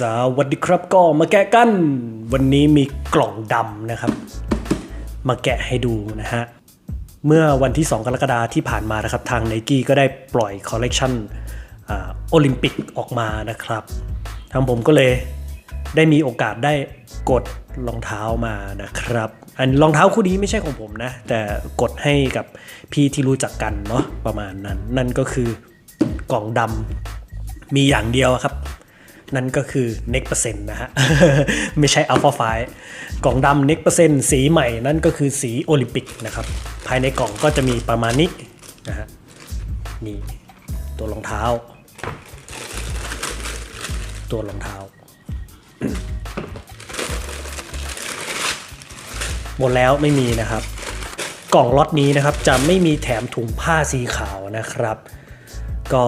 สวัสดีครับก็มาแกะกัน วันนี้มีกล่องดำนะครับ มาแกะให้ดูนะฮะ เมื่อวันที่ 2 กรกฎาที่ผ่านมานะครับ ทาง n นกี้ก็ได้ปล่อยคอลเลกชันโอลิมปิกออกมานะครับทางผมก็เลยได้มีโอกาสได้กดรองเท้ามานะครับ อันรองเท้าคู่นี้ไม่ใช่ของผมนะ แต่กดให้กับพี่ที่รู้จักกันเนาะประมาณนั้น นั่นก็คือกล่องดำมีอย่างเดียวครับ นั่นก็คือ next percent นะฮะ ไม่ใช่ alpha f i กล่องดำ next percent สีใหม่นั่นก็คือสีโอลิมปิกนะครับ ภายในกล่องก็จะมีประมาณนี้นะฮะ นี่ ตัวรองเท้า ตัวรองเท้า หมดแล้วไม่มีนะครับ กล่องล็อตนี้นะครับจะไม่มีแถมถุงผ้าสีขาวนะครับ ก็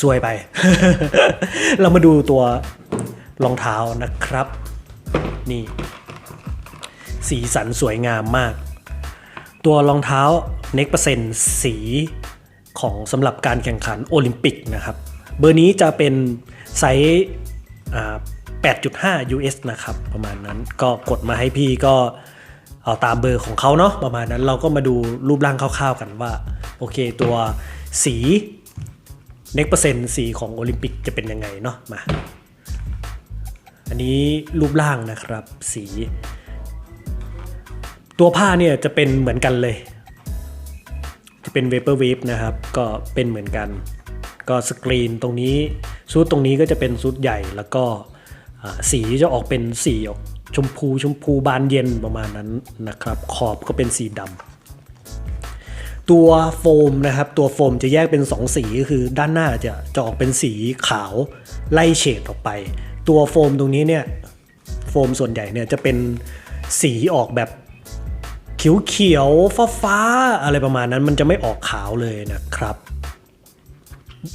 ซวยไป เรามาดูตัวรองเท้านะครับ นี่ สีสันสวยงามมาก ตัวรองเท้า n e x เปอร์เซ็นสีของสำหรับการแข่งขันโอลิมปิกนะครับ เบอร์นี้จะเป็นไซส์8.5 US นะครับ ประมาณนั้นก็กดมาให้พี่ก็เอาตามเบอร์ของเขาเนาะประมาณนั้นเราก็มาดูรูปร่างคร่าวๆกันว่า โอเคตัวสี เน็กเปอร์เซ็นต์สีของโอลิมปิกจะเป็นยังไงเนาะมา อันนี้รูปร่างนะครับสี ตัวผ้าเนี่ยจะเป็นเหมือนกันเลย จะเป็นเวเปอร์เวฟนะครับ ก็เป็นเหมือนกัน ก็สกรีนตรงนี้ชุดตรงนี้ก็จะเป็นชุดใหญ่แล้วก็สีจะออกเป็นสีออกชมพูชมพูบานเย็นประมาณนั้นนะครับ ขอบก็เป็นสีดำ ตัวโฟมนะครับตัวโฟมจะแยกเป็น 2 สีก็คือด้านหน้าจะจะออกเป็นสีขาวไล่เฉดออกไป ตัวโฟมตรงนี้เนี่ยโฟมส่วนใหญ่เนี่ยจะเป็นสีออกแบบเขียวเขียวฟ้าฟ้าอะไรประมาณนั้นมันจะไม่ออกขาวเลยนะครับ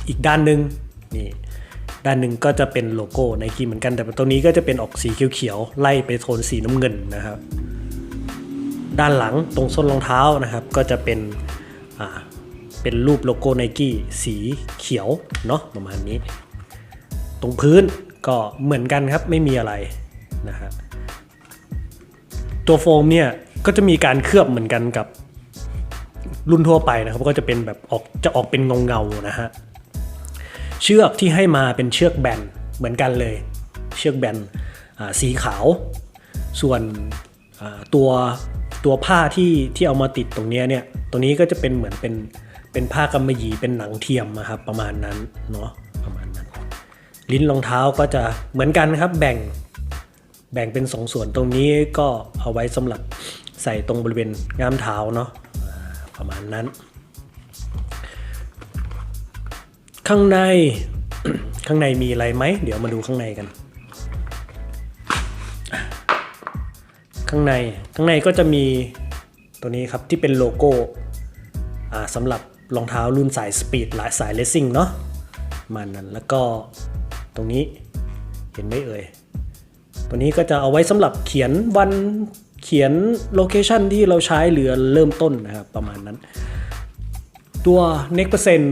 อีกด้านหนึ่งนี่ด้านหนึ่งก็จะเป็นโลโก้ไนกี้เหมือนกันแต่ตัวนี้ก็จะเป็นออกสีเขียวๆไล่ไปโทนสีน้ำเงินนะครับ ด้านหลังตรงส้นรองเท้านะครับ ก็จะเป็น อ่าเป็นรูปโลโก้ไนกี้สีเขียวเนาะประมาณนี้ ตรงพื้นก็เหมือนกันครับไม่มีอะไรนะฮะตัวโฟมเนี่ยก็จะมีการเคลือบเหมือนกันกับรุ่นทั่วไปนะครับก็จะเป็นแบบออกจะออกเป็นเงาเงานะฮะเชือกที่ให้มาเป็นเชือกแบนเหมือนกันเลย เชือกแบนสีขาว ส่วน ตัวตัวผ้าที่ที่เอามาติดตรงนี้เนี่ยตรงนี้ก็จะเป็นเหมือนเป็นเป็นผ้ากำมะหยี่เป็นหนังเทียมนะครับประมาณนั้นเนาะประมาณนั้น ลิ้นรองเท้าก็จะเหมือนกันครับแบ่งแบ่งเป็นสองส่วนตรงนี้ก็เอาไว้สำหรับใส่ตรงบริเวณง่ามเท้าเนาะประมาณนั้น ข้างในข้างในมีอะไรไหม เดี๋ยวมาดูข้างในกัน ข้างในข้างในก็จะมีตัวนี้ครับที่เป็นโลโก้สำหรับรองเท้ารุ่นสายสปีดหลายสายเลสซิ่งเนาะประมันนั้นแล้วก็ตรงนี้เห็นไหมเอ่ยตัวนี้ก็จะเอาไว้สำหรับเขียนวันเขียนโลเคชันที่เราใช้เหลือเริ่มต้นนะครับประมาณนั้น ตัว next percent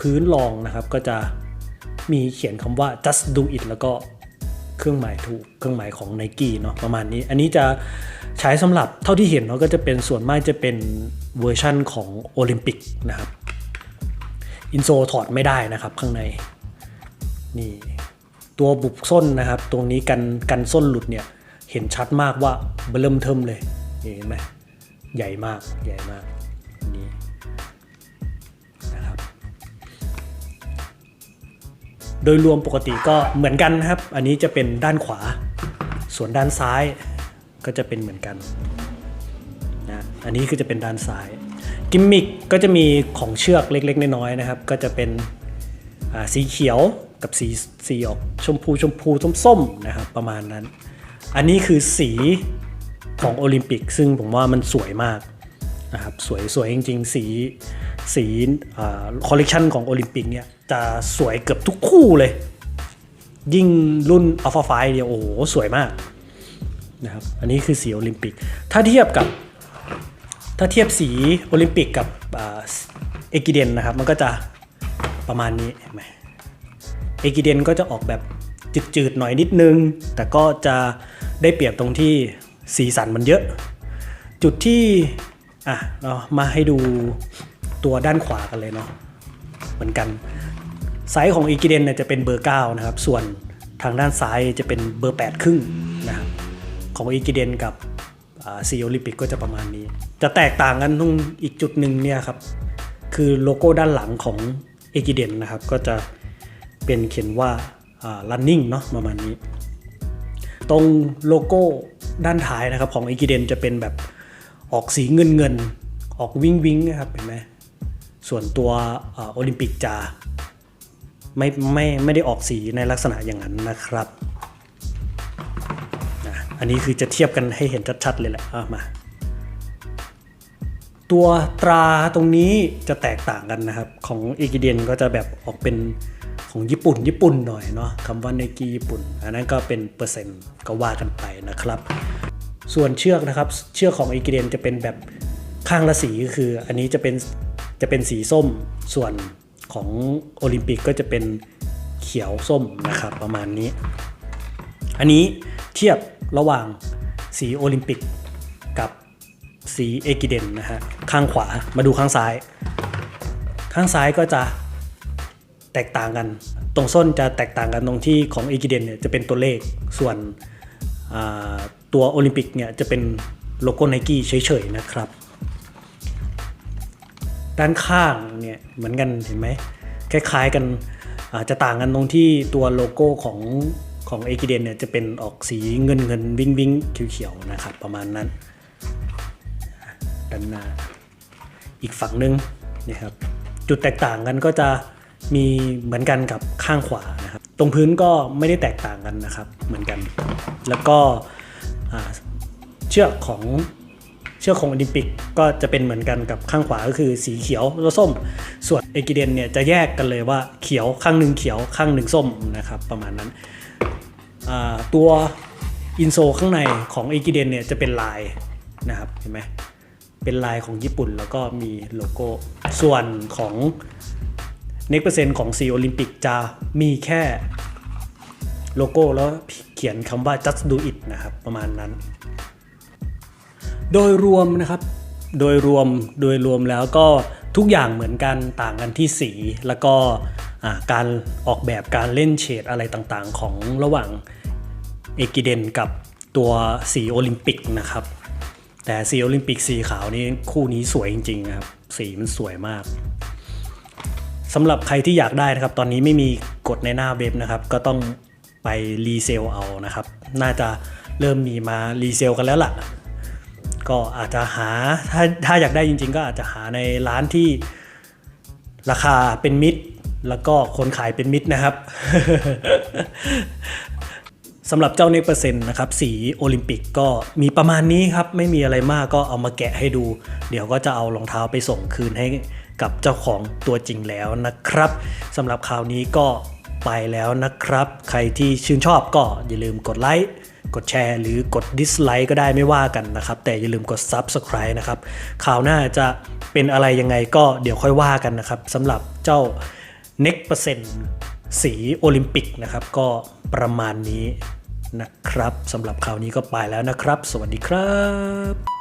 พื้นรองนะครับก็จะมีเขียนคำว่า just do it แล้วก็ เครื่องหมายถูกเครื่องหมายของ Nike เนาะประมาณนี้ อันนี้จะใช้สำหรับเท่าที่เห็นเนาะก็จะเป็นส่วนมากจะเป็นเวอร์ชั่นของโอลิมปิกนะครับอินโซถอดไม่ได้นะครับข้างในนี่ตัวบุบส้นนะครับตรงนี้กันกันส้นหลุดเนี่ยเห็นชัดมากว่าเบิ่มเทิมเลยเห็นไหมใหญ่มากใหญ่มากนี่ ดยรวมปกติก็เหมือนกันครับ อันนี้จะเป็นด้านขวา ส่วนด้านซ้ายก็จะเป็นเหมือนกันนะอันนี้คือจะเป็นด้านซ้าย กิมมิคก็จะมีของเชือกเล็กๆ น้อยๆนะครับ ก็จะเป็นสีเขียวกับสีสีออกชมพูชมพูส้มๆนะครับประมาณนั้น อันนี้คือสีของโอลิมปิก ซึ่งผมว่ามันสวยมากนะครับสวยสวยจริง ๆ สีสีคอลเลกชันของโอลิมปิกเนี่ย จะสวยเกือบทุกคู่เลย ยิ่งรุ่นอัลฟาไฟเนี่ยโอ้โห สวยมากนะครับอันนี้คือสีโอลิมปิก ถ้าเทียบกับ ถ้าเทียบสีโอลิมปิกกับเอกิเดนนะครับ มันก็จะประมาณนี้เห็นไหมเอกิเดนก็จะออกแบบจืดๆหน่อยนิดนึง แต่ก็จะได้เปรียบตรงที่สีสันมันเยอะ จุดที่อะเรามาให้ดูตัวด้านขวากันเลยเนาะเหมือนกัน ไซส์ของอีกิเดนเนี่ยจะเป็นเบอร์ 9 นะครับ ส่วนทางด้านซ้ายจะเป็นเบอร์ 8 ครึ่งนะครับของอีกิเดนกับซีโอลิมปิกก็จะประมาณนี้ จะแตกต่างกันตรงอีกจุดหนึ่งเนี่ยครับ คือโลโก้ด้านหลังของเอกิเดนนะครับ ก็จะเป็นเขียนว่า running เนาะประมาณนี้ ตรงโลโก้ด้านท้ายนะครับของเอกิเดนจะเป็นแบบออกสีเงินเงินออกวิงวิงนะครับเห็นไหมส่วนตัวโอลิมปิกจะ ไม่ไม่ไม่ได้ออกสีในลักษณะอย่างนั้นนะครับอันนี้คือจะเทียบกันให้เห็นชัดๆเลยแหละอะมาตัวตราตรงนี้จะแตกต่างกันนะครับ ของอีกิเดียนก็จะแบบออกเป็นของญี่ปุ่น ญี่ปุ่นหน่อยเนาะคำว่าไนกีญี่ปุ่น อันนั้นก็เป็นเปอร์เซ็นต์ก็ว่ากันไปนะครับ ส่วนเชือกนะครับ เชือกของอีกิเดียนจะเป็นแบบข้างละสีก็คือ อันนี้จะเป็นจะเป็นสีส้มส่วน ของโอลิมปิกก็จะเป็นเขียวส้มนะครับประมาณนี้ อันนี้เทียบระหว่างสีโอลิมปิกกับสีเอกิเดนนะฮะข้างขวามาดูข้างซ้าย ข้างซ้ายก็จะแตกต่างกัน ตรงส้นจะแตกต่างกันตรงที่ของเอกิเดนเนี่ยจะเป็นตัวเลขส่วนตัวโอลิมปิกเนี่ยจะเป็นโลโก้ไนกี้เฉยๆนะครับ ด้านข้างเนี่ยเหมือนกันเห็นไหมคล้ายๆกันอาจจะต่างกันตรงที่ตัวโลโก้ของของเอกิเดนเนี่ยจะเป็นออกสีเงินเงินวิงวิงเขียวๆนะครับประมาณนั้นด้านหน้าอีกฝั่งหนึ่งนะครับจุดแตกต่างกันก็จะมีเหมือนกันกับข้างขวานะครับตรงพื้นก็ไม่ได้แตกต่างกันนะครับเหมือนกัน แล้วก็เชือกของ เชือกของโอลิมปิกก็จะเป็นเหมือนกันกับข้างขวาก็คือสีเขียวแล้วส้ม ส่วนเอกิเดนเนี่ยจะแยกกันเลยว่าเขียวข้างหนึ่งเขียวข้างหนึ่งส้มนะครับประมาณนั้นตัวอินโซข้างในของเอกิเดนเนี่ยจะเป็นลายนะครับเห็นไหมเป็นลายของญี่ปุ่นแล้วก็มีโลโก้ส่วนของ next percent ของซีโอลิมปิกจะมีแค่โลโก้แล้วเขียนคำว่า just do it นะครับ ประมาณนั้น โดยรวมนะครับ โดยรวมโดยรวมแล้วก็ทุกอย่างเหมือนกันต่างกันที่สีแล้วก็การออกแบบการเล่นเฉดอะไรต่างๆ ของระหว่างเอกิเดนกับตัวสีโอลิมปิกนะครับ แต่สีโอลิมปิกสีขาวนี่คู่นี้สวยจริงๆครับสีมันสวยมากสำหรับใครที่อยากได้นะครับ ตอนนี้ไม่มีกดในหน้าเว็บนะครับ ก็ต้องไปรีเซลเอานะครับ น่าจะเริ่มมีมารีเซลกันแล้วล่ะ ก็อาจจะหาถ้าถ้าอยากได้จริง ๆ ก็อาจจะหาในร้านที่ราคาเป็นมิตร แล้วก็คนขายเป็นมิตรนะครับสำหรับเจ้าเนกเปอร์เซ็นต์นะครับสีโอลิมปิกก็มีประมาณนี้ครับ ไม่มีอะไรมากก็เอามาแกะให้ดู เดี๋ยวก็จะเอารองเท้าไปส่งคืนให้กับเจ้าของตัวจริงแล้วนะครับสำหรับคราวนี้ก็ไปแล้วนะครับ ใครที่ชื่นชอบก็อย่าลืมกดไลค์ กดแชร์ หรือกด dislike ก็ได้ไม่ว่ากันนะครับ แต่อย่าลืมกด subscribe นะครับข่าวหน้าจะเป็นอะไรยังไงก็เดี๋ยวค่อยว่ากันนะครับสำหรับเจ้า next percent สีโอลิมปิกนะครับ ก็ประมาณนี้นะครับสำหรับคราวนี้ก็ไปแล้วนะครับ สวัสดีครับ